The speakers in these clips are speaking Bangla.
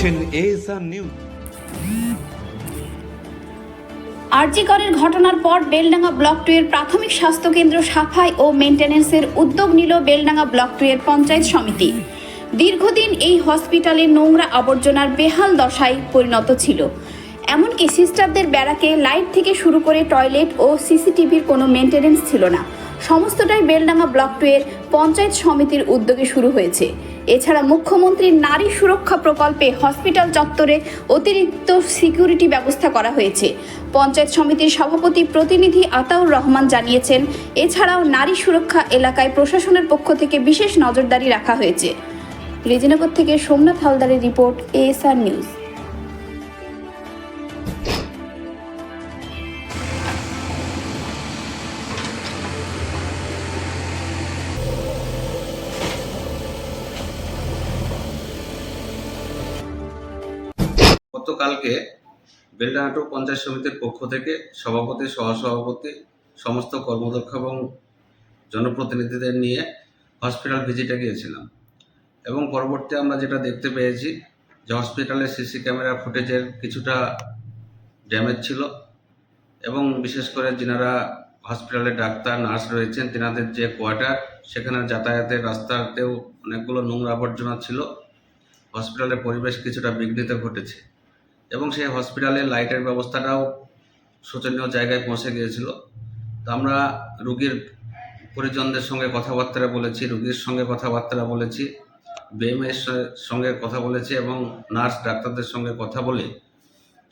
দেখছেন এএসআর নিউজ আরজিকরের ঘটনার পর বেলডাঙ্গা ব্লক টু এর প্রাথমিক স্বাস্থ্যকেন্দ্র সাফাই ও মেনটেন্যান্সের উদ্যোগ নিল বেলডাঙ্গা ব্লক টু এর পঞ্চায়েত সমিতি। দীর্ঘদিন এই হসপিটালে নোংরা আবর্জনার বেহাল দশায় পরিণত ছিল। এমনকি সিস্টারদের ব্যারাকে লাইট থেকে শুরু করে টয়লেট ও সিসিটিভির কোনো মেনটেন্যান্স ছিল না। সমস্তটাই বেলডাঙ্গা ব্লক টু এর পঞ্চায়েত সমিতির উদ্যোগে শুরু হয়েছে। এছাড়া মুখ্যমন্ত্রীর নারী সুরক্ষা প্রকল্পে হসপিটাল চত্বরে অতিরিক্ত সিকিউরিটি ব্যবস্থা করা হয়েছে। পঞ্চায়েত সমিতির সভাপতি প্রতিনিধি আতাউর রহমান জানিয়েছেন, এছাড়াও নারী সুরক্ষা এলাকায় প্রশাসনের পক্ষ থেকে বিশেষ নজরদারি রাখা হয়েছে। রেজিনগর থেকে সোমনাথ হালদারের রিপোর্ট, এএসআর নিউজ। গতকালকে বেলডাহাটু পঞ্চায়েত সমিতির পক্ষ থেকে সভাপতি, সহসভাপতি, সমস্ত কর্মদক্ষ এবং জনপ্রতিনিধিদের নিয়ে হসপিটাল ভিজিটে গিয়েছিলাম। এবং পরবর্তী আমরা যেটা দেখতে পেয়েছি যে হসপিটালের সিসি ক্যামেরা ফুটেজের কিছুটা ড্যামেজ ছিল এবং বিশেষ করে যিনারা হসপিটালে ডাক্তার, নার্স রয়েছেন, তেনাদের যে কোয়ার্টার, সেখানে যাতায়াতের রাস্তাতেও অনেকগুলো নোংরা আবর্জনা ছিল। হসপিটালের পরিবেশ কিছুটা বিঘ্নিত ঘটেছে। এবং সেই হসপিটালে লাইটের ব্যবস্থাটাও শোচনীয় জায়গায় পৌঁছে গিয়েছিল। তো আমরা রুগীর পরিজনদের সঙ্গে কথাবার্তা বলেছি, রুগীর সঙ্গে কথাবার্তা বলেছি, বিএমএস সঙ্গে কথা বলেছি এবং নার্স ডাক্তারদের সঙ্গে কথা বলে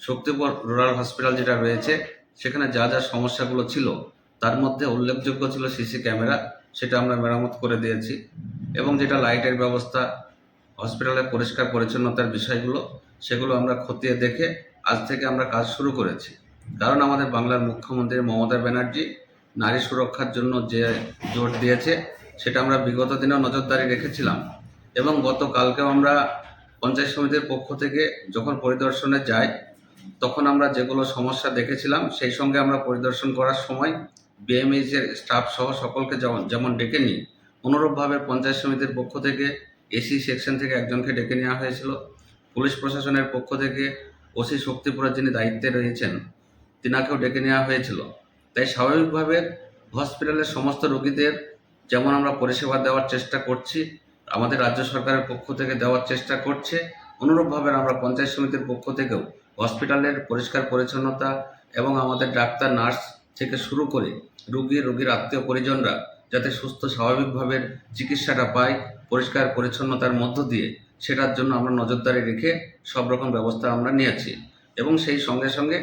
শক্তিপুর রুরাল হসপিটাল যেটা রয়েছে, সেখানে যা যা সমস্যাগুলো ছিল, তার মধ্যে উল্লেখযোগ্য ছিল সিসি ক্যামেরা, সেটা আমরা মেরামত করে দিয়েছি এবং যেটা লাইটের ব্যবস্থা, হসপিটালের পরিষ্কার পরিচ্ছন্নতার বিষয়গুলো সেগুলো আমরা খতিয়ে দেখে আজ থেকে আমরা কাজ শুরু করেছি। কারণ আমাদের বাংলার মুখ্যমন্ত্রী মমতা ব্যানার্জি নারী সুরক্ষার জন্য যে জোর দিয়েছে, সেটা আমরা বিগত দিনেও নজরদারি রেখেছিলাম। এবং গতকালকেও আমরা পঞ্চায়েত সমিতির পক্ষ থেকে যখন পরিদর্শনে যাই, তখন আমরা যেগুলো সমস্যা দেখেছিলাম, সেই সঙ্গে আমরা পরিদর্শন করার সময় বিএমএইচ এর স্টাফ সহ সকলকে যেমন যেমন ডেকে নিই, অনুরূপভাবে পঞ্চায়েত সমিতির পক্ষ থেকে এসি সেকশন থেকে একজনকে ডেকে নেওয়া হয়েছিল। পুলিশ প্রশাসনের পক্ষ থেকে ওসি শক্তিপুরের যিনি দায়িত্বে রয়েছেন, তিনাকেও ডেকে নেওয়া হয়েছিল। তাই স্বাভাবিকভাবে হসপিটালের সমস্ত রোগীদের যেমন আমরা পরিষেবা দেওয়ার চেষ্টা করছি, আমাদের রাজ্য সরকারের পক্ষ থেকে দেওয়ার চেষ্টা করছে, অনুরূপভাবে আমরা পঞ্চায়েত সমিতির পক্ষ থেকেও হসপিটালের পরিষ্কার পরিচ্ছন্নতা এবং আমাদের ডাক্তার, নার্স থেকে শুরু করে রুগী, রোগীর আত্মীয় পরিজনরা যাতে সুস্থ স্বাভাবিকভাবে চিকিৎসাটা পায়, পরিষ্কার পরিচ্ছন্নতার মধ্য দিয়ে সেটার জন্য আমরা নজরদারি রেখে সব রকম ব্যবস্থা আমরা নিয়েছি। এবং সেই সঙ্গে সঙ্গে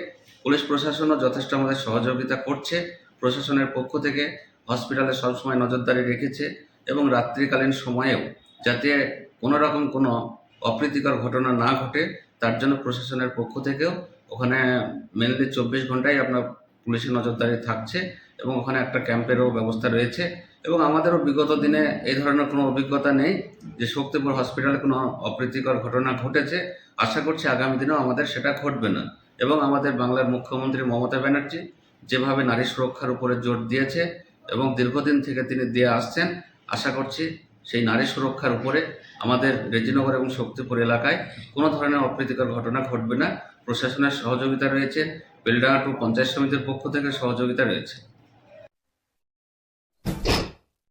পুলিশ প্রশাসনও যথেষ্ট আমাদের সহযোগিতা করছে। প্রশাসনের পক্ষ থেকে হসপিটালে সবসময় নজরদারি রেখেছে এবং রাত্রিকালীন সময়েও যাতে কোনো রকম কোনো অপ্রীতিকর ঘটনা না ঘটে, তার জন্য প্রশাসনের পক্ষ থেকেও ওখানে মেনলি চব্বিশ ঘন্টাই আপনার পুলিশের নজরদারি থাকছে এবং ওখানে একটা ক্যাম্পেরও ব্যবস্থা রয়েছে। এবং আমাদেরও বিগত দিনে এই ধরনের কোনো অভিজ্ঞতা নেই যে শক্তিপুর হসপিটালে কোনো অপ্রীতিকর ঘটনা ঘটেছে। আশা করছি আগামী দিনেও আমাদের সেটা ঘটবে না। এবং আমাদের বাংলার মুখ্যমন্ত্রী মমতা ব্যানার্জি যেভাবে নারী সুরক্ষার উপরে জোর দিয়েছে এবং দীর্ঘদিন থেকে তিনি দিয়ে আসছেন, আশা করছি সেই নারী সুরক্ষার উপরে আমাদের রেজিনগর এবং শক্তিপুর এলাকায় কোনো ধরনের অপ্রীতিকর ঘটনা ঘটবে না। প্রশাসনের সহযোগিতা রয়েছে বেলডাঙ্গা টু পঞ্চায়েত সমিতির পক্ষ থেকে সহযোগিতা রয়েছে।